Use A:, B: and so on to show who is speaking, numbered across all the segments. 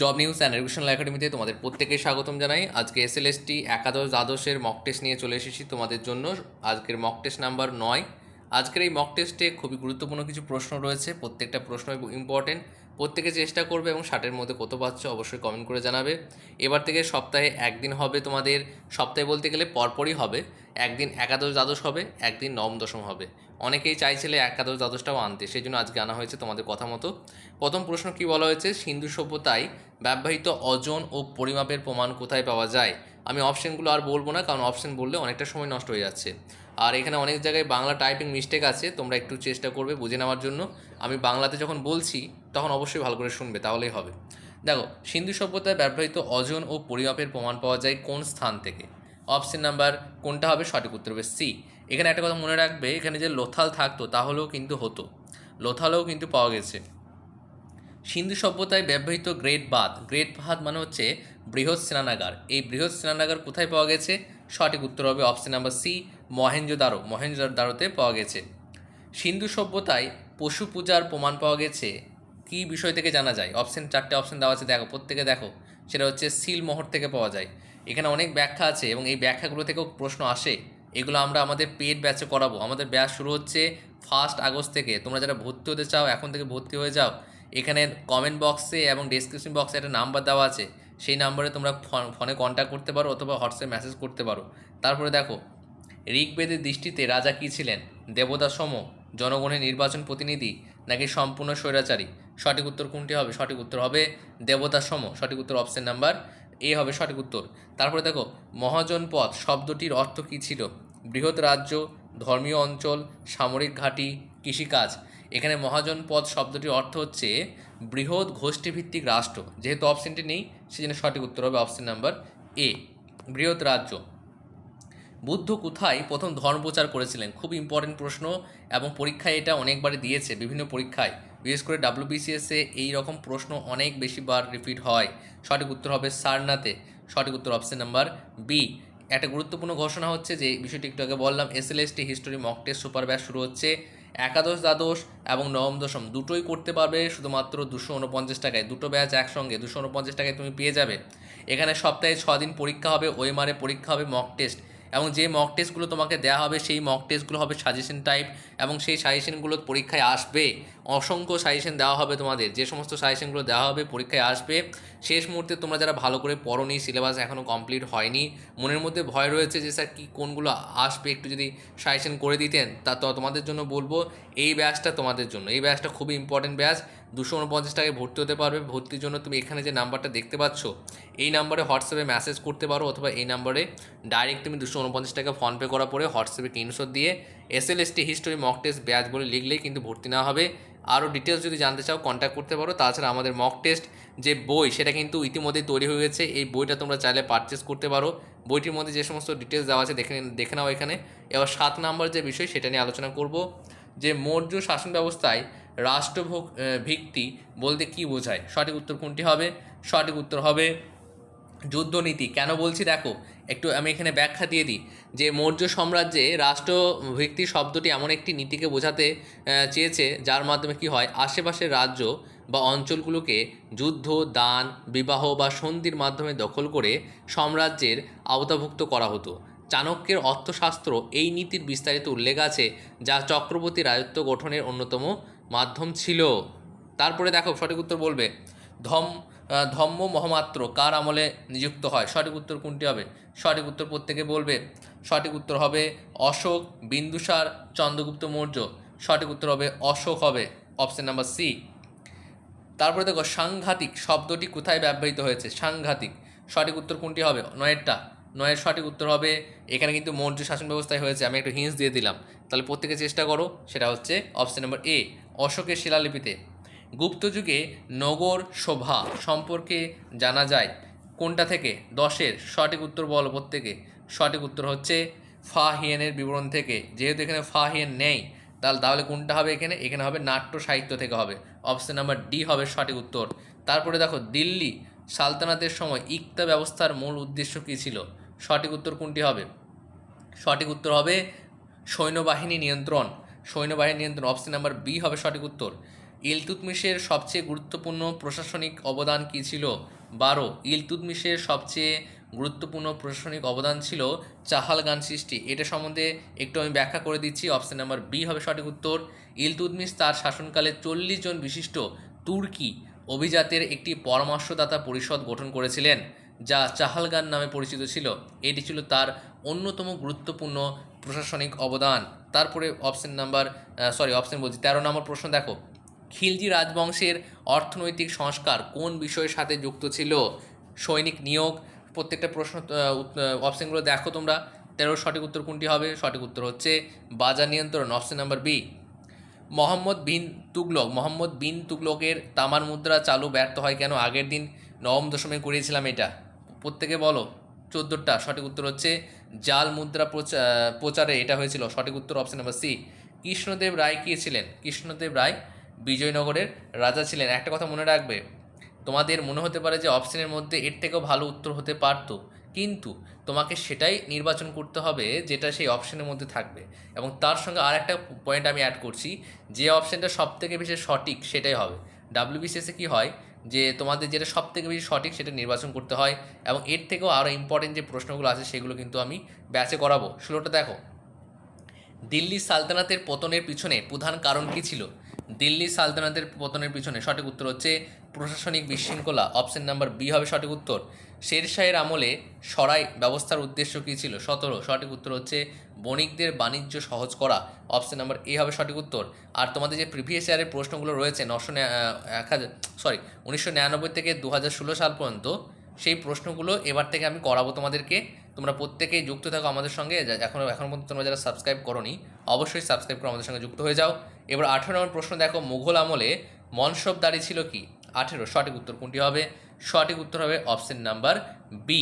A: Job news and educational একাডেমিতে তোমাদের প্রত্যেকে স্বাগতম জানাই। আজকে এস এল একাদশ দ্বাদশের মক টেস্ট নিয়ে চলে এসেছি তোমাদের জন্য। আজকের মক টেস্ট নাম্বার নয়। আজকের এই মক টেস্টে খুবই গুরুত্বপূর্ণ কিছু প্রশ্ন রয়েছে। প্রত্যেকটা প্রশ্ন ইম্পর্টেন্ট প্রত্যেকে চেষ্টা করবে এবং ষাটের মধ্যে কত পাচ্ছ অবশ্যই কমেন্ট করে জানাবে। এবার থেকে সপ্তাহে একদিন হবে তোমাদের। সপ্তাহে বলতে গেলে পরপরই হবে। একদিন একাদশ দ্বাদশ হবে, একদিন নবম দশম হবে। অনেকেই চাইছিলে একাদশ দ্বাদশটাও আনতে সেই জন্য আজকে আনা হয়েছে তোমাদের কথা মতো। প্রথম প্রশ্ন কি বলা হয়েছে? সিন্ধু সভ্যতায় ব্যবহৃত অজন ও পরিমাপের প্রমাণ কোথায় পাওয়া যায়? আমি অপশনগুলো আর বলব না, কারণ অপশন বললে অনেকটা সময় নষ্ট হয়ে যাচ্ছে। আর এখানে অনেক জায়গায় বাংলা টাইপিং মিস্টেক আছে, তোমরা একটু চেষ্টা করবে বুঝে নেওয়ার জন্য। আমি বাংলাতে যখন বলছি, তখন অবশ্যই ভালো করে শুনবে, তাহলেই হবে। দেখো, সিন্ধু সভ্যতায় ব্যবহৃত অজন ও পরিমাপের প্রমাণ পাওয়া যায় কোন স্থান থেকে? অপশন নাম্বার কোনটা হবে? সঠিক উত্তর হবে সি। এখানে একটা কথা মনে রাখবে, এখানে যে লোথাল থাকতো, তাহলেও কিন্তু হতো। লোথালেও কিন্তু পাওয়া গেছে। সিন্ধু সভ্যতায় ব্যবহৃত গ্রেট বাঁধ গ্রেট বাঁধ মানে হচ্ছে বৃহৎ স্নানাগার। এই বৃহৎ স্নানাগার কোথায় পাওয়া গেছে? সঠিক উত্তর হবে অপশন নাম্বার সি মহেঞ্জোদারো মহেঞ্জোদারোতে পাওয়া গেছে। সিন্ধু সভ্যতায় পশু পূজার প্রমাণ পাওয়া গেছে। কী বিষয় থেকে জানা যায়? অপশন চারটে অপশন দেওয়া আছে, দেখো, প্রত্যেকে দেখো। সেটা হচ্ছে সিলমোহর থেকে পাওয়া যায়। এখানে অনেক ব্যাখ্যা আছে এবং এই ব্যাখ্যাগুলো থেকেও প্রশ্ন আসে। এগুলো আমরা আমাদের পেড ব্যাচে করাবো। আমাদের ব্যাচ শুরু হচ্ছে ফার্স্ট আগস্ট থেকে। তোমরা যারা ভর্তি হতে চাও, এখন থেকে ভর্তি হয়ে যাও। এখানে কমেন্ট বক্সে এবং ডেসক্রিপশন বক্সে একটা নাম্বার দেওয়া আছে। সেই নাম্বারে তোমরা ফোন- কন্ট্যাক্ট করতে পারো অথবা হোয়াটসঅ্যাপ মেসেজ করতে পারো। তারপরে দেখো, ঋগ্বেদের দৃষ্টিতে রাজা কী ছিলেন? দেবতা সম, জনগণের নির্বাচন প্রতিনিধি নাকি সম্পূর্ণ স্বৈরাচারী? সঠিক উত্তর কোনটি হবে? সঠিক উত্তর হবে দেবতা সম। সঠিক উত্তর অপশন নাম্বার এ হবে সঠিক উত্তর। তারপরে দেখো, মহাজনপদ শব্দটির অর্থ কী ছিল? বৃহৎ রাজ্য, ধর্মীয় অঞ্চল, সামরিক ঘাঁটি, কৃষিকাজ। এখানে মহাজনপদ শব্দটির অর্থ হচ্ছে বৃহৎ গোষ্ঠীভিত্তিক রাষ্ট্র। যেহেতু অপশনটি নেই, সেজন্য সঠিক উত্তর হবে অপশান নাম্বার এ বৃহৎ রাজ্য। বুদ্ধ কোথায় প্রথম ধর্ম প্রচার করেছিলেন? খুব ইম্পর্টেন্ট প্রশ্ন এবং পরীক্ষায় এটা অনেকবারই দিয়েছে, বিভিন্ন পরীক্ষায়। বিশেষ করে ডাব্লিউবিসিএসে এই রকম প্রশ্ন অনেক বেশিবার রিপিট হয়। সঠিক উত্তর হবে সারনাথে। সঠিক উত্তর অপশন নাম্বার বি একটা গুরুত্বপূর্ণ ঘোষণা হচ্ছে যে, বিষয়টি একটু আগে বললাম SLST history mock test super batch শুরু হচ্ছে একাদশ, দ্বাদশ এবং নবম, দশম। দুটোই করতে পারবে শুধুমাত্র দুশো উনপঞ্চাশ টাকায়। দুটো ব্যাচ একসঙ্গে, দুশো উনপঞ্চাশ টাকায় তুমি পেয়ে যাবে। এখানে সপ্তাহে ছ দিন পরীক্ষা হবে ওয়েমারে পরীক্ষা হবে মক টেস্ট এবং যে মক টেস্টগুলো তোমাকে দেওয়া হবে, সেই মক টেস্টগুলো হবে সাজেশন টাইপ এবং সেই সাজেশনগুলো পরীক্ষায় আসবে। অসংখ্য সাজেশন দেওয়া হবে তোমাদের। যে সমস্ত সাজেশনগুলো দেওয়া হবে, পরীক্ষায় আসবে। শেষ মুহূর্তে তোমরা যারা ভালো করে পড়োনি সিলেবাস এখনও কমপ্লিট হয়নি, মনের মধ্যে ভয় রয়েছে যে, স্যার, কী কোনগুলো আসবে? একটু যদি সাজেশন করে দিতেন, তা তো তোমাদের জন্য বলব। এই ব্যাচটা তোমাদের জন্য। এই ব্যাচটা খুবই ইম্পর্টেন্ট ব্যাচ দুশো উনপঞ্চাশ টাকায় ভর্তি হতে পারবে। ভর্তির জন্য তুমি এখানে যে নাম্বারটা দেখতে পাচ্ছ, এই নাম্বারে হোয়াটসঅ্যাপে মেসেজ করতে পারো অথবা এই নাম্বারে ডাইরেক্ট তুমি দুশো উনপঞ্চাশ টাকা ফোনপে করার পরে হোয়াটসঅ্যাপে স্ক্রিনশট দিয়ে S L S T history mock test batch বলে লিখলেই কিন্তু ভর্তি না হবে। আরও ডিটেলস যদি জানতে চাও কন্ট্যাক্ট করতে পারো। তাছাড়া আমাদের মক টেস্ট যে বই, সেটা কিন্তু ইতিমধ্যেই তৈরি হয়ে গেছে। এই বইটা তোমরা চাইলে পারচেস করতে পারো। বইটির মধ্যে যে সমস্ত ডিটেলস দেওয়া আছে দেখে দেখে নাও এখানে। এবার সাত নাম্বার যে বিষয়, সেটা নিয়ে আলোচনা করব। যে মৌর্য শাসন ব্যবস্থায় রাষ্ট্রভোগ ভিত্তি বলতে কি বোঝায়? সঠিক উত্তর কোনটি হবে? সঠিক উত্তর হবে যুদ্ধনীতি। কেন বলছি? দেখো, একটু আমি এখানে ব্যাখ্যা দিয়ে দিই। যে মৌর্য সাম্রাজ্যে রাষ্ট্রভিত্তি শব্দটি এমন একটি নীতিকে বোঝাতে চেয়েছে, যার মাধ্যমে কি হয়? আশেপাশের রাজ্য বা অঞ্চলগুলোকে যুদ্ধ, দান, বিবাহ বা সন্ধির মাধ্যমে দখল করে সাম্রাজ্যের আওতাভুক্ত করা হতো। চাণক্যের অর্থশাস্ত্র এই নীতির বিস্তারিত উল্লেখ আছে, যা চক্রবর্তী রাজত্ব গঠনের অন্যতম মাধ্যম ছিল। তারপরে দেখো সঠিক উত্তর বলবে। ধম ধম্ম মহামাত্র কার আমলে নিযুক্ত হয়? সঠিক উত্তর কোনটি হবে? সঠিক উত্তর প্রত্যেকে বলবে। সঠিক উত্তর হবে অশোক বিন্দুসার চন্দ্রগুপ্ত মৌর্য। সঠিক উত্তর হবে অশোক হবে অপশন নাম্বার সি। তারপরে দেখো সাংঘাতিক শব্দটি কোথায় ব্যবহৃত হয়েছে? সাংঘাতিক। সঠিক উত্তর কোনটি হবে? নয়েরটা। নয়ের সঠিক উত্তর হবে, এখানে কিন্তু মৌর্য শাসন ব্যবস্থায় হয়েছে। আমি একটু হিন্স দিয়ে দিলাম। তাহলে প্রত্যেকে চেষ্টা করো, সেটা হচ্ছে অপশন নাম্বার এ অশোকের শিলালিপিতে, গুপ্ত যুগে নগর শোভা সম্পর্কে জানা যায়। কোনটা থেকে? দশের সঠিক উত্তর বল প্রত্যেকে। সঠিক উত্তর হচ্ছে ফা হিয়েনের বিবরণ থেকে। যেহেতু এখানে ফা হিয়েন নেই, তাহলে তাহলে কোনটা হবে এখানে? এখানে হবে নাট্য সাহিত্য থেকে হবে। অপশন নাম্বার ডি হবে সঠিক উত্তর। তারপরে দেখো, দিল্লি সালতানাতের সময় ইকতা ব্যবস্থার মূল উদ্দেশ্য কী ছিল? সঠিক উত্তর কোনটি হবে? সঠিক উত্তর হবে সৈন্যবাহিনী নিয়ন্ত্রণ। সৈন্যবাহিনী নিয়ন্ত্রণ অপশন নাম্বার বি হবে সঠিক উত্তর। ইলতুতমিশের সবচেয়ে গুরুত্বপূর্ণ প্রশাসনিক অবদান কী ছিল? বারো। ইলতুতমিশের সবচেয়ে গুরুত্বপূর্ণ প্রশাসনিক অবদান ছিল চাহালগান সৃষ্টি। এটা সম্বন্ধে একটু আমি ব্যাখ্যা করে দিচ্ছি, অপশন নাম্বার বি হবে সঠিক উত্তর। ইলতুতমিশ তার শাসনকালে চল্লিশ জন বিশিষ্ট তুর্কি অভিজাতের একটি পরামর্শদাতা পরিষদ গঠন করেছিলেন, যা চাহালগান নামে পরিচিত ছিল। এটি ছিল তার অন্যতম গুরুত্বপূর্ণ প্রশাসনিক অবদান। তারপরে অপশন নাম্বার সরি অপশন বলছি, তেরো নম্বর প্রশ্ন দেখো। খিলজি রাজবংশের অর্থনৈতিক সংস্কার কোন বিষয়ের সাথে যুক্ত ছিল? সৈনিক নিয়োগ, প্রত্যেকটা প্রশ্ন অপশনগুলো দেখো তোমরা। তেরো, সঠিক উত্তর কোনটি হবে? সঠিক উত্তর হচ্ছে বাজার নিয়ন্ত্রণ option number B Mohammad bin Tughlaq, Mohammad bin তুগলকের তামার মুদ্রা চালু ব্যর্থ হয় কেন? আগের দিন নবম দশমে করিয়েছিলাম এটা। প্রত্যেকে বলো। চোদ্দোটা সঠিক উত্তর হচ্ছে জাল মুদ্রা প্রচা- প্রচারে এটা হয়েছিল সঠিক উত্তর option number C Krishnadeva Raya কে ছিলেন? কৃষ্ণদেব রায় বিজয়নগরের রাজা ছিলেন। একটা কথা মনে রাখবে, তোমাদের মনে হতে পারে যে অপশনের মধ্যে এর থেকেও ভালো উত্তর হতে পারতো, কিন্তু তোমাকে সেটাই নির্বাচন করতে হবে যেটা সেই অপশনের মধ্যে থাকবে। এবং তার সঙ্গে আর একটা পয়েন্ট আমি অ্যাড করছি, যে অপশনটা সব থেকে বেশি সঠিক সেটাই হবে। ডাব্লিউবিসিএসে কী হয়? যে তোমাদের যেটা সব থেকে বেশি সঠিক সেটা নির্বাচন করতে হয় এবং এর থেকেও আরও ইম্পর্টেন্ট যে প্রশ্নগুলো আছে সেগুলো কিন্তু আমি ব্যাচে করাবো। ষোলোটা দেখো। দিল্লি সালতানাতের পতনের পিছনে প্রধান কারণ কী ছিল? দিল্লি সালতানাতের পতনের পিছনে সঠিক উত্তর হচ্ছে প্রশাসনিক বিশৃঙ্খলা। অপশন নাম্বার বি হবে সঠিক উত্তর। শেরশাহের আমলে সরাই ব্যবস্থার উদ্দেশ্য কী ছিল? সতেরো। সঠিক উত্তর হচ্ছে বণিকদের বাণিজ্য সহজ করা। অপশন নাম্বার এ হবে সঠিক উত্তর। আর তোমাদের যে প্রিভিয়াস ইয়ারের প্রশ্নগুলো রয়েছে, নশো এক হাজার সরি উনিশশো নিরানব্বই থেকে দু হাজার ষোলো সাল পর্যন্ত সেই প্রশ্নগুলো এবার থেকে আমি করাবো তোমাদেরকে। তোমরা প্রত্যেকেই যুক্ত থাকো আমাদের সঙ্গে। এখনও এখনও পর্যন্ত তোমরা যারা সাবস্ক্রাইব করোনি, অবশ্যই সাবস্ক্রাইব করে আমাদের সঙ্গে যুক্ত হয়ে যাও। এবার আঠেরো নম্বর প্রশ্ন দেখো, মুঘল আমলে মনসবদারি ছিল কি? আঠেরো, সঠিক উত্তর কোনটি হবে? সঠিক উত্তর হবে অপশন নাম্বার বি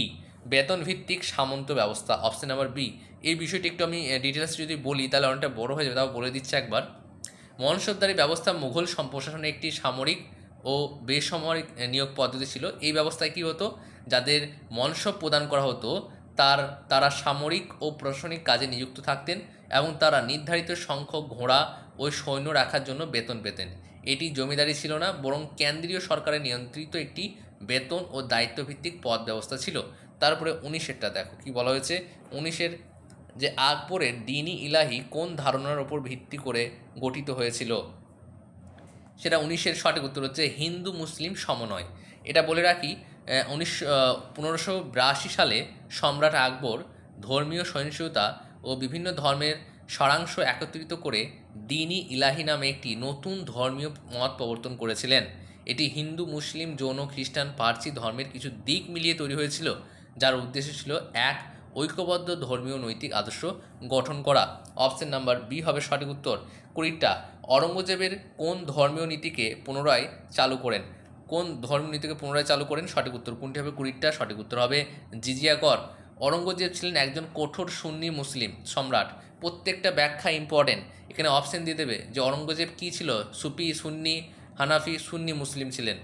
A: বেতন ভিত্তিক সামন্ত ব্যবস্থা অপশন নাম্বার বি এই বিষয়টি একটু আমি ডিটেলস যদি বলি, তাহলে অনেকটা বড় হয়ে যাবে, তাও বলে দিচ্ছি একবার। মনসবদারি ব্যবস্থা মুঘল সম্প্রশাসনের একটি সামরিক ও বেসামরিক নিয়োগ পদ্ধতি ছিল। এই ব্যবস্থায় কী হতো? যাদের মনসব প্রদান করা হতো তার, তারা সামরিক ও প্রশাসনিক কাজে নিযুক্ত থাকতেন এবং তারা নির্ধারিত সংখ্যক ঘোড়া ও সৈন্য রাখার জন্য বেতন পেতেন। এটি জমিদারি ছিল না, বরং কেন্দ্রীয় সরকারের নিয়ন্ত্রিত একটি বেতন ও দায়িত্বভিত্তিক পদ ব্যবস্থা ছিল। তারপরে উনিশেরটা দেখো, কি বলা হয়েছে? উনিশের যে আকবরের দিনী ইলাহি কোন ধারণার ওপর ভিত্তি করে গঠিত হয়েছিল? সেটা উনিশের সঠিক উত্তর হচ্ছে হিন্দু মুসলিম সমন্বয়। এটা বলে রাখি উনিশশো পনেরোশো বিরাশি সালে সম্রাট আকবর ধর্মীয় সহিংসতা ও বিভিন্ন ধর্মের সারাংশ একত্রিত করে দিনী ইলাহি নামে একটি নতুন ধর্মীয় মত প্রবর্তন করেছিলেন। এটি হিন্দু, মুসলিম, জৈন, খ্রিস্টান, পার্সি ধর্মের কিছু দিক মিলিয়ে তৈরি হয়েছিল, যার উদ্দেশ্য ছিল এক, ঐক্যবদ্ধ ধর্মীয় নৈতিক আদর্শ গঠন করা। অপশন নাম্বার বি হবে সঠিক উত্তর। কুড়িটা অরঙ্গজেবের কোন ধর্মীয় নীতিকে পুনরায় চালু করেন? কোন ধর্মীয় নীতিকে পুনরায় চালু করেন? সঠিক উত্তর কোনটি হবে? কুড়িটা সঠিক উত্তর হবে জিজিয়া কর অরঙ্গজেব ছিলেন একজন কঠোর সুন্নি মুসলিম সম্রাট। প্রত্যেকটা ব্যাখ্যা ইম্পর্টেন্ট এখানে অপশন দিয়ে দেবে যে অরঙ্গজেব কী ছিল? সুফি, সুন্নি, হানাফি, সুন্নি মুসলিম ছিলেন।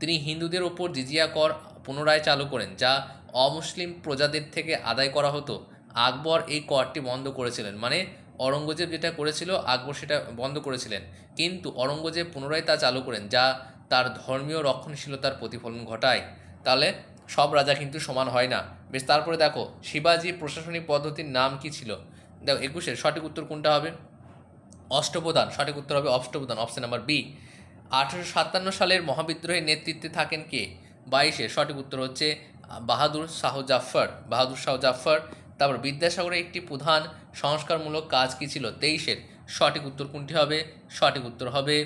A: তিনি হিন্দুদের ওপর জিজিয়া কর পুনরায় চালু করেন, যা অমুসলিম প্রজাদের থেকে আদায় করা হতো। আকবর এই করটি বন্ধ করেছিলেন। মানে অরঙ্গজেব যেটা করেছিল, আকবর সেটা বন্ধ করেছিলেন। কিন্তু অরঙ্গজেব পুনরায় তা চালু করেন, যা তার ধর্মীয় রক্ষণশীলতার প্রতিফলন ঘটায়। তাহলে সব রাজা কিন্তু সমান হয় না। বেশ, তারপরে দেখো, শিবাজি প্রশাসনিক পদ্ধতির নাম কি ছিল? দেখো, একুশের সঠিক উত্তর কোনটা হবে? অষ্টপ্রধান, সঠিক উত্তর হবে অষ্টপ্রধান অপশন নাম্বার বি আঠেরোশো সাতান্ন সালের মহাবিদ্রোহের নেতৃত্বে থাকেন কে? বাইশে, সঠিক উত্তর হচ্ছে বাহাদুর শাহ জাফর। বাহাদুর শাহ জাফর, তারপর বিদ্যাসাগরের একটি প্রধান সংস্কারমূলক কাজ কী ছিল? তেইশের সঠিক উত্তর কোনটি হবে? সঠিক উত্তর হবে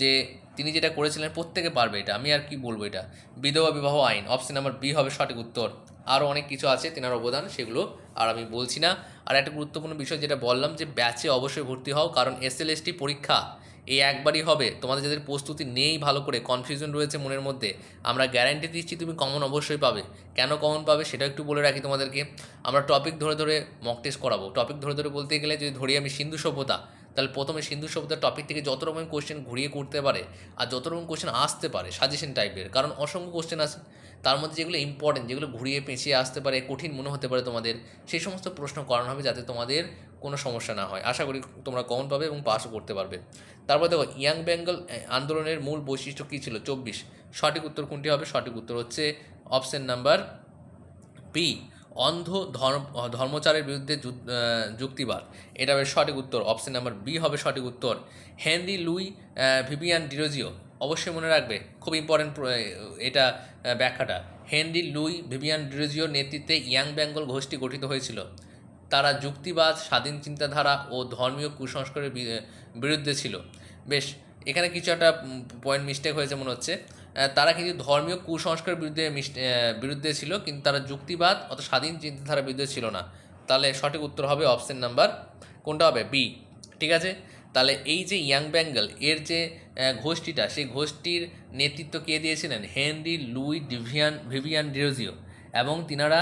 A: যে তিনি যেটা করেছিলেন প্রত্যেকে পারবে এটা। আমি আর কি বলব এটা? বিধবা বিবাহ আইন। অপশন নাম্বার বি হবে সঠিক উত্তর। আরও অনেক কিছু আছে, তেনার অবদান, সেগুলো আর আমি বলছি না। আর একটা গুরুত্বপূর্ণ বিষয় যেটা বললাম যে ব্যাচে অবশ্যই ভর্তি হও, কারণ এসএলএসটি পরীক্ষা এই একবারই হবে। তোমাদের যাদের প্রস্তুতি নেই ভালো করে কনফিউশন রয়েছে মনের মধ্যে, আমরা গ্যারান্টি দিচ্ছি তুমি কমন অবশ্যই পাবে। কেন কমন পাবে সেটা একটু বলে রাখি তোমাদেরকে। আমরা টপিক ধরে ধরে মক টেস্ট করাবো। টপিক ধরে ধরে বলতে গেলে যদি ধরি আমি সিন্ধু সভ্যতা তাহলে প্রথমে সিন্ধু সভ্যতার টপিক থেকে যত রকম কোশ্চেন ঘুরিয়ে করতে পারে আর যত রকম কোশ্চেন আসতে পারে সাজেশন টাইপের কারণ অসংখ্য কোশ্চেন আছে। তার মধ্যে যেগুলো ইম্পর্টেন্ট যেগুলো ঘুরিয়ে পেঁচিয়ে আসতে পারে, কঠিন মনে হতে পারে তোমাদের, সেই সমস্ত প্রশ্ন করানো হবে যাতে তোমাদের কোনো সমস্যা না হয়। আশা করি তোমরা কমন পাবে এবং পাসও করতে পারবে। তারপর দেখো ইয়াং বেঙ্গল আন্দোলনের মূল বৈশিষ্ট্য কী ছিল? চব্বিশ। সঠিক উত্তর কোনটি হবে? সঠিক উত্তর হচ্ছে অপশন নাম্বার বি অন্ধ ধর্ম ধর্মচারের বিরুদ্ধে যুক্তিবাদ। এটা হবে সঠিক উত্তর। অপশন নাম্বার বি হবে সঠিক উত্তর। Henry Louis Vivian Derozio. অবশ্যই মনে রাখবে, খুব ইম্পর্টেন্ট এটা ব্যাখ্যাটা। হেনরি লুই, ভিভিয়ান ডিরোজিওর নেতৃত্বে ইয়াং বেঙ্গল গোষ্ঠী গঠিত হয়েছিল। তারা যুক্তিবাদ, স্বাধীন চিন্তাধারা ও ধর্মীয় কুসংস্কারের বিরুদ্ধে ছিল। বেশ, এখানে কিছু একটা পয়েন্ট মিস্টেক হয়েছে মনে হচ্ছে। তারা কিন্তু ধর্মীয় কুসংস্কারের বিরুদ্ধে বিরুদ্ধে ছিল, কিন্তু তারা যুক্তিবাদ অত স্বাধীন চিন্তাধারার বিরুদ্ধে ছিল না। তাহলে সঠিক উত্তর হবে অপশন নাম্বার কোনটা হবে? বি ঠিক আছে? তাহলে এই যে ইয়াং বেঙ্গল এর যে গোষ্ঠীটা, সেই গোষ্ঠীর নেতৃত্ব কে দিয়েছিলেন? Henry Louis Divian, Vivian Derozio. এবং তিনারা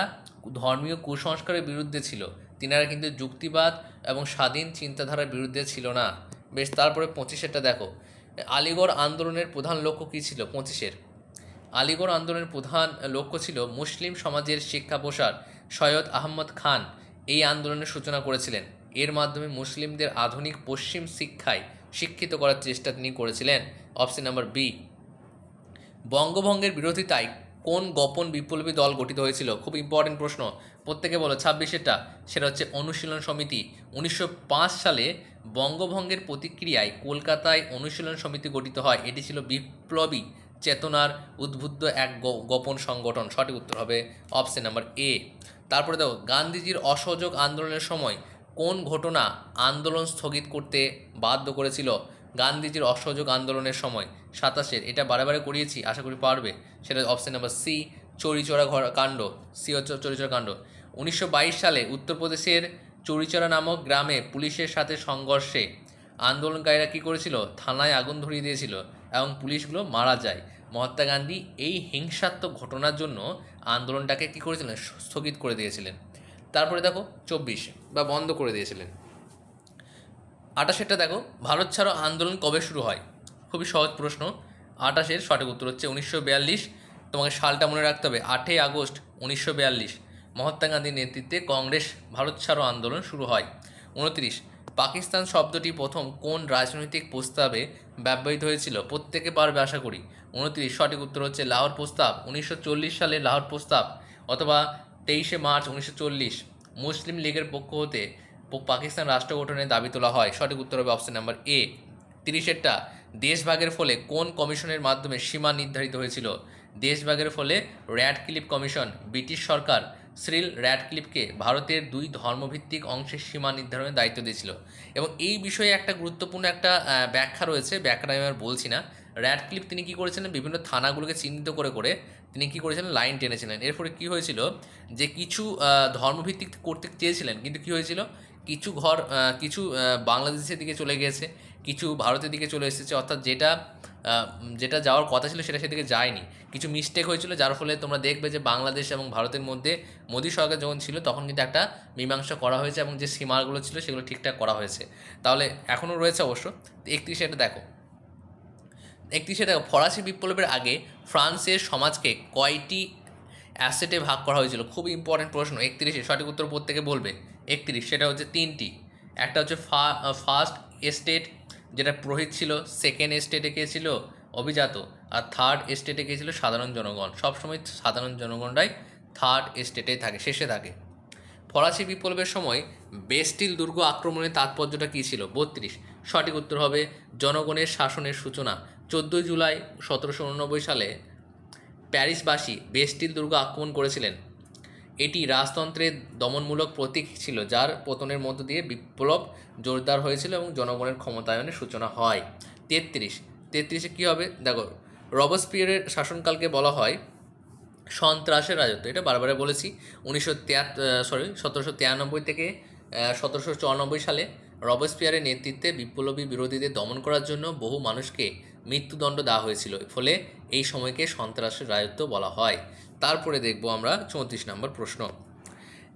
A: ধর্মীয় কুসংস্কারের বিরুদ্ধে ছিল। তিনারা কিন্তু যুক্তিবাদ এবং স্বাধীন চিন্তাধারার বিরুদ্ধে ছিল না। বেশ, তারপরে পঁচিশেরটা দেখো। আলিগড় আন্দোলনের প্রধান লক্ষ্য কী ছিল? পঁচিশের। আলিগড় আন্দোলনের প্রধান লক্ষ্য ছিল মুসলিম সমাজের শিক্ষা প্রসার সৈয়দ আহমদ খান এই আন্দোলনের সূচনা করেছিলেন। এর মাধ্যমে মুসলিমদের আধুনিক পশ্চিম শিক্ষায় শিক্ষিত করার চেষ্টা তিনি করেছিলেন। Option number B. বঙ্গভঙ্গের বিরোধিতায় কোন গোপন বিপ্লবী দল গঠিত হয়েছিল? খুব ইম্পর্টেন্ট প্রশ্ন। প্রত্যেকে বলো, ছাব্বিশেরটা। সেটা হচ্ছে অনুশীলন সমিতি। উনিশশো পাঁচ সালে বঙ্গভঙ্গের প্রতিক্রিয়ায় কলকাতায় অনুশীলন সমিতি গঠিত হয়। এটি ছিল বিপ্লবী চেতনার উদ্বুদ্ধ এক গোপন সংগঠন। সঠিক উত্তর হবে অপশন নাম্বার এ তারপরে দেখো, গান্ধীজির অসহযোগ আন্দোলনের সময় কোন ঘটনা আন্দোলন স্থগিত করতে বাধ্য করেছিল? গান্ধীজির অসহযোগ আন্দোলনের সময়, সাতাশের, এটা বারে করিয়েছি, আশা করি পারবে, সেটা অপশান নাম্বার সি চৌরিচড়া ঘর কাণ্ড সি হচ্ছে চৌরিচড়া কাণ্ড। উনিশশো বাইশ সালে উত্তরপ্রদেশের চৌরিচড়া নামক গ্রামে পুলিশের সাথে সংঘর্ষে আন্দোলনকারীরা কী করেছিল? থানায় আগুন ধরিয়ে দিয়েছিল এবং পুলিশগুলো মারা যায়। মহাত্মা গান্ধী এই হিংসাত্মক ঘটনার জন্য আন্দোলনটাকে কী করেছিলেন? স্থগিত করে দিয়েছিলেন। তারপরে দেখো, চব্বিশ, বা বন্ধ করে দিয়েছিলেন। আটাশেরটা দেখো, ভারত ছাড়ো আন্দোলন কবে শুরু হয়? খুবই সহজ প্রশ্ন। আটাশের সঠিক উত্তর হচ্ছে উনিশশো বিয়াল্লিশ। তোমাকে সালটা মনে রাখতে হবে, আটই আগস্ট উনিশশো বিয়াল্লিশ। মহাত্মা গান্ধীর নেতৃত্বে কংগ্রেস ভারত ছাড়ো আন্দোলন শুরু হয়। উনত্রিশ, পাকিস্তান শব্দটি প্রথম কোন রাজনৈতিক প্রস্তাবে ব্যবহৃত হয়েছিল? প্রত্যেকে পারবে, আশা করি। উনত্রিশ, সঠিক উত্তর হচ্ছে লাহোর প্রস্তাব, উনিশশো চল্লিশ সালে লাহোর প্রস্তাব, অথবা তেইশে মার্চ উনিশশো চল্লিশ। মুসলিম লীগের পক্ষ হতে পাকিস্তান রাষ্ট্র গঠনের দাবি তোলা হয়। সঠিক উত্তর হবে অপশন নাম্বার এ। তিরিশেরটা, দেশভাগের ফলে কোন কমিশনের মাধ্যমে সীমা নির্ধারিত হয়েছিল? দেশভাগের ফলে র্যাড ক্লিপ কমিশন, ব্রিটিশ সরকার শ্রীল র্যাড ক্লিপকে ভারতের দুই ধর্মভিত্তিক অংশের সীমা নির্ধারণের দায়িত্ব দিয়েছিল। এবং এই বিষয়ে একটা গুরুত্বপূর্ণ একটা ব্যাখ্যা রয়েছে। ব্যাখ্যাটা আমি আর বলছি না। র্যাড ক্লিপ তিনি কী করেছিলেন? বিভিন্ন থানাগুলোকে চিহ্নিত করে করে তিনি কী করেছিলেন? লাইন টেনেছিলেন। এর ফলে কী হয়েছিল? যে কিছু ধর্মভিত্তিক করতে চেয়েছিলেন। কিন্তু কী হয়েছিল? কিছু ঘর কিছু বাংলাদেশের দিকে চলে গিয়েছে, কিছু ভারতের দিকে চলে এসেছে, অর্থাৎ যেটা যেটা যাওয়ার কথা ছিল সেটা সেদিকে যায়নি। কিছু মিস্টেক হয়েছিল, যার ফলে তোমরা দেখবে যে বাংলাদেশ এবং ভারতের মধ্যে মোদী সরকার যখন ছিল, তখন কিন্তু একটা মীমাংসা করা হয়েছে এবং যে সীমাগুলো ছিল সেগুলো ঠিকঠাক করা হয়েছে। তাহলে এখনও রয়েছে অবশ্য। একত্রিশে এটা দেখো। একত্রিশে দেখো, ফরাসি বিপ্লবের আগে ফ্রান্সের সমাজকে কয়টি অ্যাসেটে ভাগ করা হয়েছিল? খুব ইম্পর্টেন্ট প্রশ্ন, একত্রিশে, সঠিক উত্তর প্রত্যেকে বলবে। একত্রিশ, সেটা হচ্ছে তিনটি। একটা হচ্ছে ফা ফার্স্ট এস্টেট যেটা প্রহিত ছিল সেকেন্ড এস্টেটে কে ছিল? অভিজাত। আর থার্ড এস্টেটে কে ছিল? সাধারণ জনগণ। সবসময় সাধারণ জনগণরাই থার্ড এস্টেটে থাকে, শেষে থাকে। ফরাসি বিপ্লবের সময় বেস্টিল দুর্গ আক্রমণের তাৎপর্যটা কী ছিল? বত্রিশ। সঠিক উত্তর হবে জনগণের শাসনের সূচনা। চোদ্দোই জুলাই সতেরোশো উননব্বই সালে প্যারিসবাসী বেস্টিল দুর্গ আক্রমণ করেছিলেন। এটি রাজতন্ত্রের দমনমূলক প্রতীক ছিল, যার পতনের মধ্য দিয়ে বিপ্লব জোরদার হয়েছিল এবং জনগণের ক্ষমতায়নের সূচনা হয়। তেত্রিশ, তেত্রিশে কী হবে? দেখো রবসপিয়ারের শাসনকালকে বলা হয় সন্ত্রাসের রাজত্ব। এটা বারবার বলেছি, উনিশশো তিয়াত্তর সরি সতেরোশো তিরানব্বই থেকে সতেরোশো চুরানব্বই সালে রবসপিয়ারের নেতৃত্বে বিপ্লবী বিরোধীদের দমন করার জন্য বহু মানুষকে মৃত্যুদণ্ড দেওয়া হয়েছিল। ফলে এই সময়কে সন্ত্রাসের রাজত্ব বলা হয়। তারপরে দেখব আমরা চৌত্রিশ নম্বর প্রশ্ন।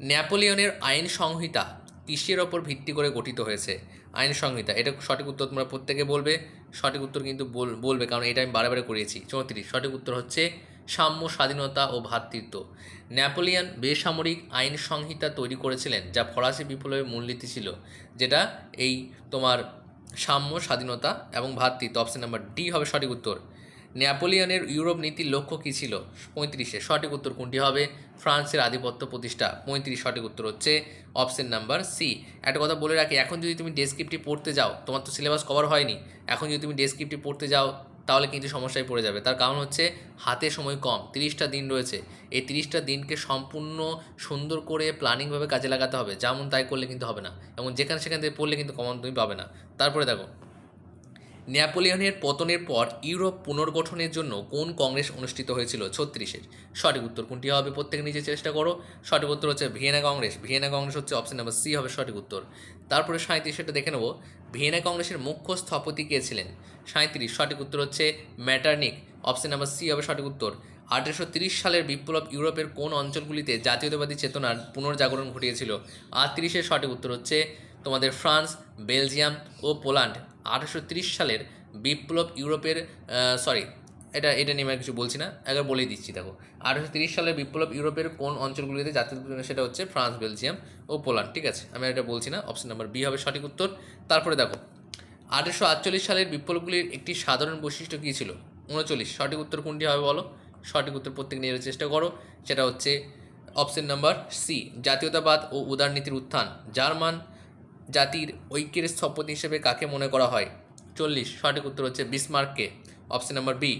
A: ন্যাপোলিয়নের আইন সংহিতা কিসের ওপর ভিত্তি করে গঠিত হয়েছে? আইন সংহিতা, এটা সঠিক উত্তর তোমরা প্রত্যেকে বলবে। সঠিক উত্তর কিন্তু বল- বলবে, কারণ এটা আমি বারে বারে করিয়েছি। চৌত্রিশ, সঠিক উত্তর হচ্ছে সাম্য, স্বাধীনতা ও ভ্রাতৃত্ব। ন্যাপোলিয়ন বেসামরিক আইন সংহিতা তৈরি করেছিলেন, যা ফরাসি বিপ্লবের মূলনীতি ছিল, যেটা এই তোমার সাম্য, স্বাধীনতা এবং ভ্রাতৃত্ব অপশন নাম্বার ডি হবে সঠিক উত্তর। নেপোলিয়নের ইউরোপ নীতির লক্ষ্য কী ছিল? পঁয়ত্রিশে। সঠিক উত্তর কোনটি হবে? ফ্রান্সের আধিপত্য প্রতিষ্ঠা। পঁয়ত্রিশ সঠিক উত্তর হচ্ছে অপশন নাম্বার সি একটা কথা বলে রাখি, এখন যদি তুমি ডেসক্রিপ্টটি পড়তে যাও, তোমার তো সিলেবাস কভার হয়নি। এখন যদি তুমি ডেসক্রিপ্টটি পড়তে যাও তাহলে কিন্তু সমস্যায় পড়ে যাবে। তার কারণ হচ্ছে হাতে সময় কম। তিরিশটা দিন রয়েছে। এই তিরিশটা দিনকে সম্পূর্ণ সুন্দর করে প্ল্যানিংভাবে কাজে লাগাতে হবে। যেমন তাই করলে কিন্তু হবে না। এবং যেখানে সেখান থেকে পড়লে কিন্তু কমন তুমি পাবে না। তারপরে দেখো, নেপোলিয়নের পতনের পর ইউরোপ পুনর্গঠনের জন্য কোন কংগ্রেস অনুষ্ঠিত হয়েছিল? ছত্রিশের। সঠিক উত্তর কোনটি হবে? প্রত্যেকে নিজে চেষ্টা করো। সঠিক উত্তর হচ্ছে ভিয়েনা কংগ্রেস। ভিয়েনা কংগ্রেস হচ্ছে অপশন নাম্বার সি হবে সঠিক উত্তর। তারপরে সাঁত্রিশটা দেখে নেব। ভিয়েনা কংগ্রেসের মুখ্য স্থপতি কে ছিলেন? সাঁত্রিশ সঠিক উত্তর হচ্ছে ম্যাটার্নিক। অপশন নাম্বার সি হবে সঠিক উত্তর। আঠেরোশো সালের বিপ্লব ইউরোপের কোন অঞ্চলগুলিতে জাতীয়তাবাদী চেতনার পুনর্জাগরণ ঘটিয়েছিল? আটত্রিশের সঠিক উত্তর হচ্ছে তোমাদের ফ্রান্স, বেলজিয়াম ও পোল্যান্ড। আঠেরোশো সালের বিপ্লব ইউরোপের সরি এটা এটা নিয়ে আমি কিছু বলছি না। একবার বলেই দিচ্ছি, দেখো। আঠারোশো তিরিশ সালের বিপ্লব ইউরোপের কোন অঞ্চলগুলিতে জাতীয় সেটা হচ্ছে ফ্রান্স, বেলজিয়াম ও পোল্যান্ড, ঠিক আছে? আমি এটা বলছি না অপশন নাম্বার বি হবে সঠিক উত্তর। তারপরে দেখো, আঠারোশো আটচল্লিশ সালের বিপ্লবগুলির একটি সাধারণ বৈশিষ্ট্য কী ছিল? উনচল্লিশ, সঠিক উত্তর কোনটি হবে বলো? সঠিক উত্তর প্রত্যেক নিয়ে চেষ্টা করো। সেটা হচ্ছে অপশন নাম্বার সি জাতীয়তাবাদ ও উদারনীতির উত্থান। জার্মান জাতির ঐক্যের স্থপতি হিসেবে কাকে মনে করা হয়? চল্লিশ, সঠিক উত্তর হচ্ছে বিসমার্ককে option number B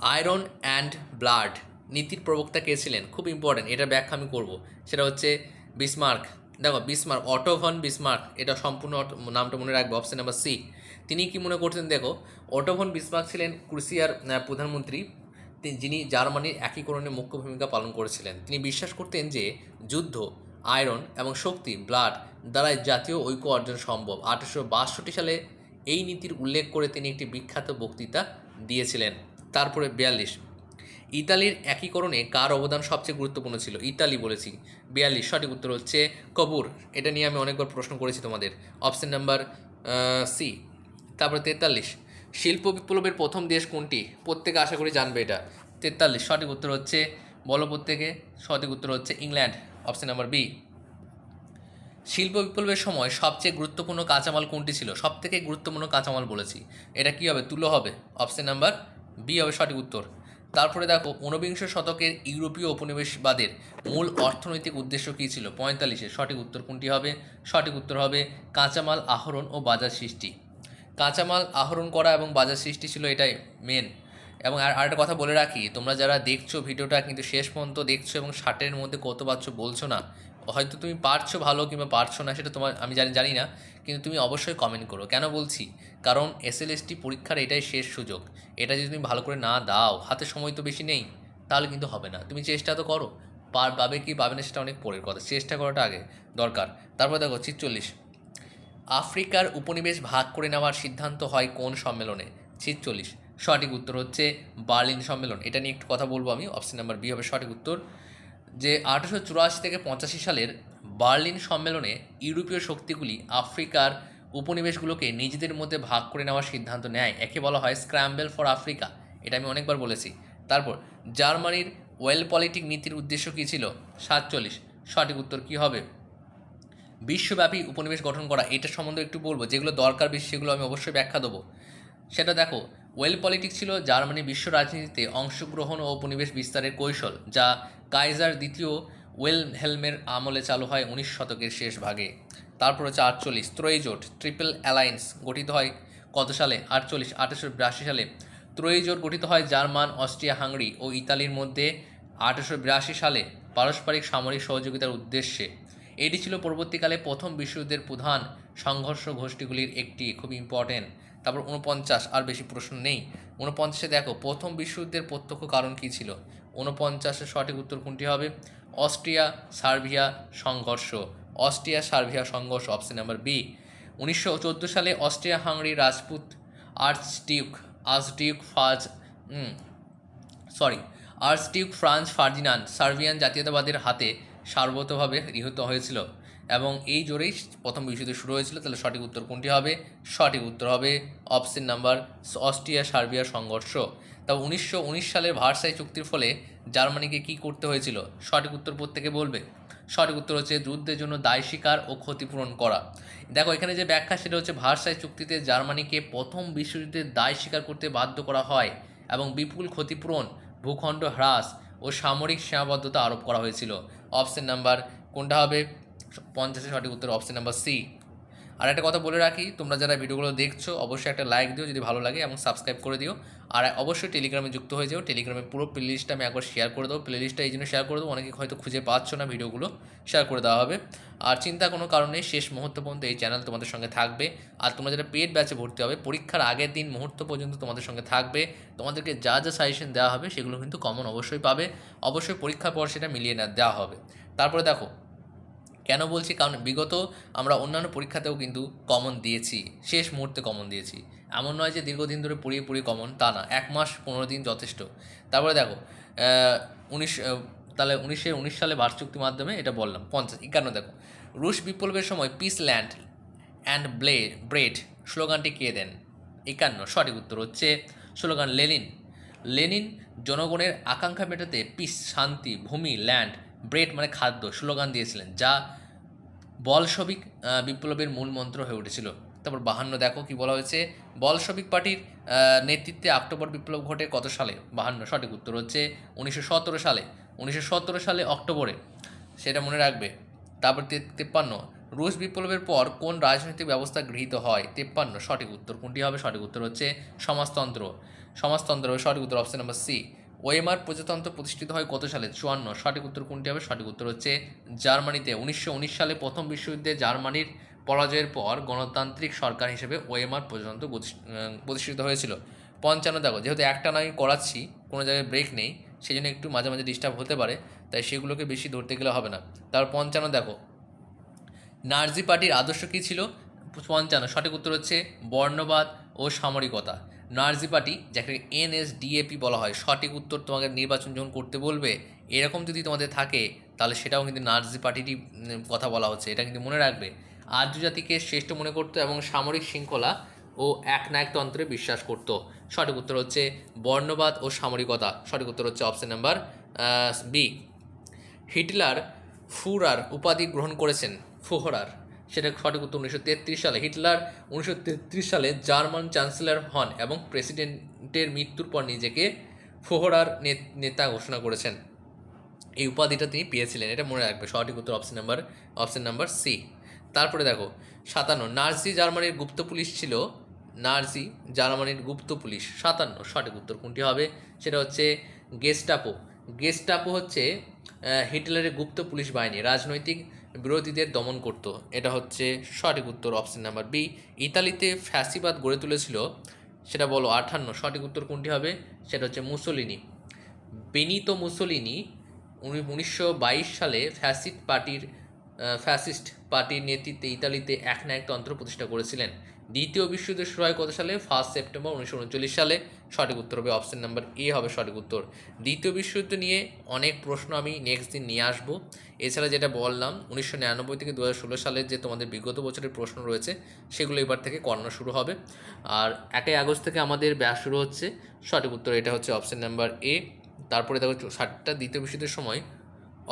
A: iron and blood নীতির প্রবক্তা কে ছিলেন? খুব ইম্পর্টেন্ট এটা ব্যাখ্যা আমি করব। সেটা হচ্ছে বিসমার্ক। দেখো, বিসমার্ক অটোভন বিসমার্ক, এটা সম্পূর্ণ নামটা মনে রাখবে অপশন নাম্বার সি তিনি কি মনে করতেন দেখো অটোভন বিসমার্ক ছিলেন ক্রুশিয়ার প্রধানমন্ত্রী যিনি জার্মানির একীকরণে মুখ্য ভূমিকা পালন করেছিলেন। তিনি বিশ্বাস করতেন যে যুদ্ধ, আয়রন এবং শক্তি, ব্লাড দ্বারাই জাতীয় ঐক্য অর্জন সম্ভব। আঠারোশো বাষট্টি সালে এই নীতির উল্লেখ করে তিনি একটি বিখ্যাত বক্তৃতা দিয়েছিলেন। তারপরে বিয়াল্লিশ। ইতালির একীকরণে কার অবদান সবচেয়ে গুরুত্বপূর্ণ ছিল? ইতালি বলেছি। বিয়াল্লিশ, সঠিক উত্তর হচ্ছে কবুর। এটা নিয়ে আমি অনেকবার প্রশ্ন করেছি তোমাদের। Option number C. তারপরে তেতাল্লিশ। শিল্প বিপ্লবের প্রথম দেশ কোনটি? প্রত্যেকে আশা করি জানবে এটা। তেতাল্লিশ, সঠিক উত্তর হচ্ছে, বলো প্রত্যেকে, সঠিক উত্তর হচ্ছে ইংল্যান্ড। Option number B. শিল্প বিপ্লবের সময় সবচেয়ে গুরুত্বপূর্ণ কাঁচামাল কোনটি ছিল? সব থেকে গুরুত্বপূর্ণ কাঁচামাল বলেছি। এটা কি হবে? তুলো হবে। অপশন নাম্বার বি হবে সঠিক উত্তর। তারপরে দেখো, ঊনবিংশ শতকের ইউরোপীয় উপনিবেশবাদের মূল অর্থনৈতিক উদ্দেশ্য কী ছিল? পঁয়তাল্লিশে সঠিক উত্তর কোনটি হবে? সঠিক উত্তর হবে কাঁচামাল আহরণ ও বাজার সৃষ্টি। কাঁচামাল আহরণ করা এবং বাজার সৃষ্টি ছিল এটাই মেন এবং আর, আরেকটা কথা বলে রাখি, তোমরা যারা দেখছ ভিডিওটা কিন্তু শেষ পর্যন্ত দেখছ এবং ষাটের মধ্যে কত পাচ্ছ বলছো না হয়তো তুমি পারছ ভালো কিংবা পারছ না, সেটা তোমার আমি জানি জানি না, কিন্তু তুমি অবশ্যই কমেন্ট করো। কেন বলছি? কারণ এসএলএসটি পরীক্ষার এটাই শেষ সুযোগ। এটা যদি তুমি ভালো করে না দাও, হাতে সময় তো বেশি নেই, তাহলে কিন্তু হবে না। তুমি চেষ্টা তো করো। পার পাবে কি পাবে না, সেটা অনেক পরের কথা। চেষ্টা করাটা আগে, দরকার। তারপর দেখো, ছিচল্লিশ। আফ্রিকার উপনিবেশ ভাগ করে নেওয়ার সিদ্ধান্ত হয় কোন সম্মেলনে? ছিচল্লিশ। সঠিক উত্তর হচ্ছে বার্লিন সম্মেলন। এটা নিয়ে একটু কথা বলব আমি। অপশন নাম্বার বি হবে সঠিক উত্তর। যে আঠারোশো চুরাশি থেকে পঁচাশি সালের বার্লিন সম্মেলনে ইউরোপীয় শক্তিগুলি আফ্রিকার উপনিবেশগুলোকে নিজেদের মধ্যে ভাগ করে নেওয়ার সিদ্ধান্ত নেয়। একে বলা হয় স্ক্র্যাম্বেল ফর আফ্রিকা এটা আমি অনেকবার বলেছি। তারপর, জার্মানির ওয়েল পলিটিক নীতির উদ্দেশ্য কী ছিল? সাতচল্লিশ। সঠিক উত্তর কী হবে? বিশ্বব্যাপী উপনিবেশ গঠন করা। এটা সম্বন্ধে একটু বলব। যেগুলো দরকার বেশি, সেগুলো আমি অবশ্যই ব্যাখ্যা দেবো। সেটা দেখো ওয়েল পলিটিক্স ছিল জার্মানি বিশ্ব রাজনীতিতে অংশগ্রহণ ও উপনিবেশ বিস্তারের কৌশল, যা কাইজার দ্বিতীয় ওয়েল হেলমের আমলে চালু হয় উনিশ শতকের শেষ ভাগে। তারপর হচ্ছে আটচল্লিশ, ত্রয়ীজোট, ট্রিপল অ্যালায়েন্স গঠিত হয় কত সালে? আটচল্লিশ, আঠারোশো বিরাশি সালে। ত্রয়ীজোট গঠিত হয় জার্মান, অস্ট্রিয়া, হাঙ্গরি ও ইতালির মধ্যে আঠারোশো বিরাশি সালে পারস্পরিক সামরিক সহযোগিতার উদ্দেশ্যে। এটি ছিল পরবর্তীকালে প্রথম বিশ্বযুদ্ধের প্রধান সংঘর্ষ গোষ্ঠীগুলির একটি খুব ইম্পর্টেন্ট তারপর উনপঞ্চাশ আর বেশি প্রশ্ন নেই। উনপঞ্চাশে দেখো, প্রথম বিশ্বযুদ্ধের প্রত্যক্ষ কারণ কী ছিল? উনপঞ্চাশের সঠিক উত্তর কোনটি হবে? অস্ট্রিয়া, সার্বিয়া, সংঘর্ষ। অস্ট্রিয়া, সার্বিয়া, সংঘর্ষ, অপশন নাম্বার বি। উনিশশো চোদ্দ সালে Austria Hungary Rajput archduke archduke ফাজ sorry, archduke Franz Ferdinand Serbian জাতীয়তাবাদের হাতে সার্বতভাবে নিহত হয়েছিল। এবং এই জোরেই প্রথম বিশ্বযুদ্ধ শুরু হয়েছিল, তাহলে সঠিক উত্তর কোনটি হবে? সঠিক উত্তর হবে অপশন নাম্বার অস্ট্রিয়া সার্বিয়ার সংঘর্ষ। তা উনিশশো উনিশ সালের ভার্সাই চুক্তির ফলে জার্মানিকে কি করতে হয়েছিল? সঠিক উত্তর প্রত্যেকে বলবে। সঠিক উত্তর হচ্ছে যুদ্ধের জন্য দায় স্বীকার ও ক্ষতিপূরণ করা। দেখো, এখানে যে ব্যাখ্যা, সেটা হচ্ছে ভার্সাই চুক্তিতে জার্মানিকে প্রথম বিশ্বযুদ্ধের দায় স্বীকার করতে বাধ্য করা হয় এবং বিপুল ক্ষতিপূরণ, ভূখণ্ড হ্রাস ও সামরিক সীমাবদ্ধতা আরোপ করা হয়েছিল। অপশন নাম্বার কোনটা হবে? পঞ্চাশের সঠিক উত্তর অপশন নাম্বার সি আর একটা কথা বলে রাখি, তোমরা যারা ভিডিওগুলো দেখছ, অবশ্যই একটা লাইক দিও যদি ভালো লাগে এবং সাবস্ক্রাইব করে দিও। আর অবশ্যই টেলিগ্রামে যুক্ত হয়ে যাও। টেলিগ্রামে পুরো প্লেলিস্টটা আমি একবার শেয়ার করে দেবো। প্লেলিস্টটা এই জন্য শেয়ার করে দেবো। অনেকে হয়তো খুঁজে পাচ্ছ না ভিডিওগুলো শেয়ার করে দেওয়া হবে। আর চিন্তা কোনো কারণে শেষ মুহূর্ত পর্যন্ত এই চ্যানেল তোমাদের সঙ্গে থাকবে। আর তোমরা যারা পেড ব্যাচে ভর্তি হবে, পরীক্ষার আগের দিন মুহূর্ত পর্যন্ত তোমাদের সঙ্গে থাকবে। তোমাদেরকে যা যা সাজেশন দেওয়া হবে সেগুলো কিন্তু কমন অবশ্যই পাবে। অবশ্যই পরীক্ষার পর সেটা মিলিয়ে না দেওয়া হবে। তারপরে দেখো কেন বলছি? কারণ বিগত আমরা অন্যান্য পরীক্ষাতেও কিন্তু কমন দিয়েছি। শেষ মুহূর্তে কমন দিয়েছি। এমন নয় যে দীর্ঘদিন ধরে পড়িয়ে পড়িয়ে কমন তা না। এক মাস, পনেরো দিন যথেষ্ট। তারপরে দেখো উনিশ তাহলে উনিশশো উনিশ সালে ভারত চুক্তির মাধ্যমে এটা বললাম, পঞ্চাশ, একান্ন দেখো। রুশ বিপ্লবের সময় পিস ল্যান্ড অ্যান্ড ব্লে ব্রেড স্লোগানটি কে দেন? একান্ন, সঠিক উত্তর হচ্ছে স্লোগান লেনিন। লেনিন জনগণের আকাঙ্ক্ষা মেটাতে পিস শান্তি, ভূমি ল্যান্ড ব্রেড মানে খাদ্য স্লোগান দিয়েছিলেন, যা বলশবিক বিপ্লবের মূল মন্ত্র হয়ে উঠেছিল। তারপর বাহান্ন দেখো কি বলা হয়েছে? বলশবিক পার্টির নেতৃত্বে অক্টোবর বিপ্লব ঘটে কত সালে? বাহান্ন, সঠিক উত্তর হচ্ছে উনিশশো সতেরো সালে। উনিশশো সতেরো সালে অক্টোবরে। সেটা মনে রাখবে। তারপর তেপ্পান্ন, রুশ বিপ্লবের পর কোন রাজনৈতিক ব্যবস্থা গৃহীত হয়? তেপ্পান্ন, সঠিক উত্তর কোনটি হবে? সঠিক উত্তর হচ্ছে সমাজতন্ত্র। সমাজতন্ত্র সঠিক উত্তর অপশন নাম্বার সি ওয়েমার প্রজাতন্ত্র প্রতিষ্ঠিত হয় কত সালে? চুয়ান্ন। সঠিক উত্তর কোনটি হবে? সঠিক উত্তর হচ্ছে জার্মানিতে। উনিশশো উনিশ সালে প্রথম বিশ্বযুদ্ধে জার্মানির পরাজয়ের পর গণতান্ত্রিক সরকার হিসেবে ওয়েমার প্রজাতন্ত্র প্রতিষ্ঠ- প্রতিষ্ঠিত হয়েছিল। পঞ্চান্ন, দেখো, যেহেতু একটা আমি করাচ্ছি, কোনো জায়গায় ব্রেক নেই সেই জন্য একটু মাঝে মাঝে ডিস্টার্ব হতে পারে, তাই সেগুলোকে বেশি ধরতে গেলে হবে না। তার পঞ্চান্ন, দেখো, নার্জি পার্টির আদর্শ কী ছিল? পঞ্চান্ন, সঠিক উত্তর হচ্ছে বর্ণবাদ ও সামরিকতা। নার্জি পার্টি যাকে এনএসডিএপি বলা হয় সঠিক উত্তর তোমাকে নির্বাচন যখন করতে বলবে এরকম যদি তোমাদের থাকে তাহলে সেটাও কিন্তু নার্জি উম, কথা বলা হচ্ছে এটা কিন্তু মনে রাখবে। আর্য জাতিকে শ্রেষ্ঠ মনে করতো এবং সামরিক শৃঙ্খলা ও একনায়কতন্ত্রে বিশ্বাস করত। সঠিক উত্তর হচ্ছে বর্ণবাদ ও সামরিকতা। সঠিক উত্তর হচ্ছে option number B. Hitler Fuhrer উপাধি গ্রহণ করেছেন ফুহরার। সেটা সঠিক উত্তর উনিশশো তেত্রিশ সালে হিটলার উনিশশো তেত্রিশ সালে জার্মান চ্যান্সেলর হন এবং প্রেসিডেন্টের মৃত্যুর পর নিজেকে ফোহরার নেতা ঘোষণা করেছেন। এই উপাধিটা তিনি পেয়েছিলেন, এটা মনে রাখবে, সঠিক উত্তর option number option number C তারপরে দেখো, সাতান্ন নার্জি জার্মানির গুপ্ত পুলিশ ছিল নার্জি জার্মানির গুপ্ত পুলিশ, সাতান্ন, সঠিক উত্তর কোনটি হবে? সেটা হচ্ছে গেস্টাপো। গেস্টাপো হচ্ছে হিটলারের গুপ্ত পুলিশ বাহিনী, রাজনৈতিক বিরোধীদের দমন করত। এটা হচ্ছে সঠিক উত্তর অপশন নাম্বার বি ইতালিতে ফ্যাসিবাদ গড়ে তুলেছিল, সেটা বলো আঠান্ন। সঠিক উত্তর কোনটি হবে? সেটা হচ্ছে মুসোলিনি। বেনিতো মুসোলিনি উনি উনিশশো সালে ফ্যাসিস্ট পার্টির ফ্যাসিস্ট পার্টির নেতৃত্বে ইতালিতে একনায়কতন্ত্র প্রতিষ্ঠা করেছিলেন। দ্বিতীয় বিশ্বযুদ্ধ শুরু হয় কত সালে? ফার্স্ট সেপ্টেম্বর উনিশশো উনচল্লিশ সালে। সঠিক উত্তর হবে অপশান নাম্বার এ হবে সঠিক উত্তর। দ্বিতীয় বিশ্বযুদ্ধ নিয়ে অনেক প্রশ্ন আমি নেক্সট দিন নিয়ে আসব। এছাড়া যেটা বললাম, উনিশশো নিরানব্বই থেকে দু ষোলো সালের যে তোমাদের বিগত বছরের প্রশ্ন রয়েছে, সেগুলো এবার থেকে করানো শুরু হবে। আর একই আগস্ট থেকে আমাদের ব্যাস শুরু হচ্ছে। সঠিক উত্তর এটা হচ্ছে অপশন নাম্বার এ তারপরে দেখো ষাটটা দ্বিতীয় বিশ্বযুদ্ধের সময়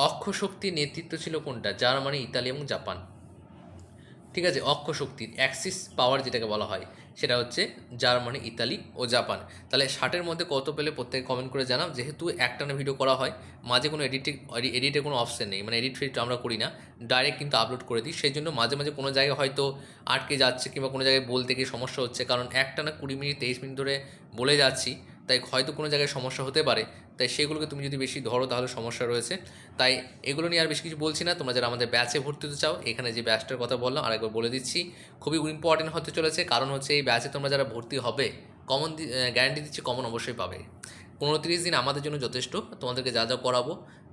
A: অক্ষ শক্তির নেতৃত্ব ছিল কোনটা? জার্মানি, ইতালি এবং জাপান। ঠিক আছে, অক্ষ শক্তির অ্যাক্সিস পাওয়ার যেটাকে বলা হয়, সেটা হচ্ছে জার্মানি, ইতালি ও জাপান। তাহলে ষাটের মধ্যে কত পেলে প্রত্যেকে কমেন্ট করে জানাও। যেহেতু একটানা ভিডিও করা হয়, মাঝে কোনো এডিটিং এডিটের কোনো অপশন নেই মানে এডিট ফেডিট আমরা করি না ডাইরেক্ট কিন্তু আপলোড করে দিই। সেই জন্য মাঝে মাঝে কোনো জায়গায় হয়তো আটকে যাচ্ছে কিংবা কোনো জায়গায় বলতে গিয়ে সমস্যা হচ্ছে, কারণ একটানা কুড়ি মিনিট, তেইশ মিনিট ধরে বলে যাচ্ছি তাই হয়তো কোনো জায়গায় সমস্যা হতে পারে। তাই সেগুলোকে তুমি যদি বেশি ধরো, তাহলে সমস্যা রয়েছে। তাই এগুলো নিয়ে আর বেশি কিছু বলছি না। তোমরা যারা আমাদের ব্যাচে ভর্তি হতে চাও, এখানে যে ব্যাচটার কথা বললাম, আরেকবার বলে দিচ্ছি, খুবই ইম্পর্টেন্ট হতে চলেছে। কারণ হচ্ছে এই ব্যাচে তোমরা যারা ভর্তি হবে কমন গ্যারান্টি দিচ্ছি কমন অবশ্যই পাবে। পনেরো তিরিশ দিন আমাদের জন্য যথেষ্ট। তোমাদেরকে যা যা পড়াবো,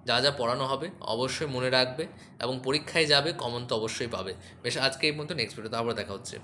A: যা যা পড়ানো হবে, অবশ্যই মনে রাখবে এবং পরীক্ষায় যাবে কমন তো অবশ্যই পাবে। বেশ, আজকে এই মতো নেক্সট ভিডিওতে আবার দেখা হচ্ছে।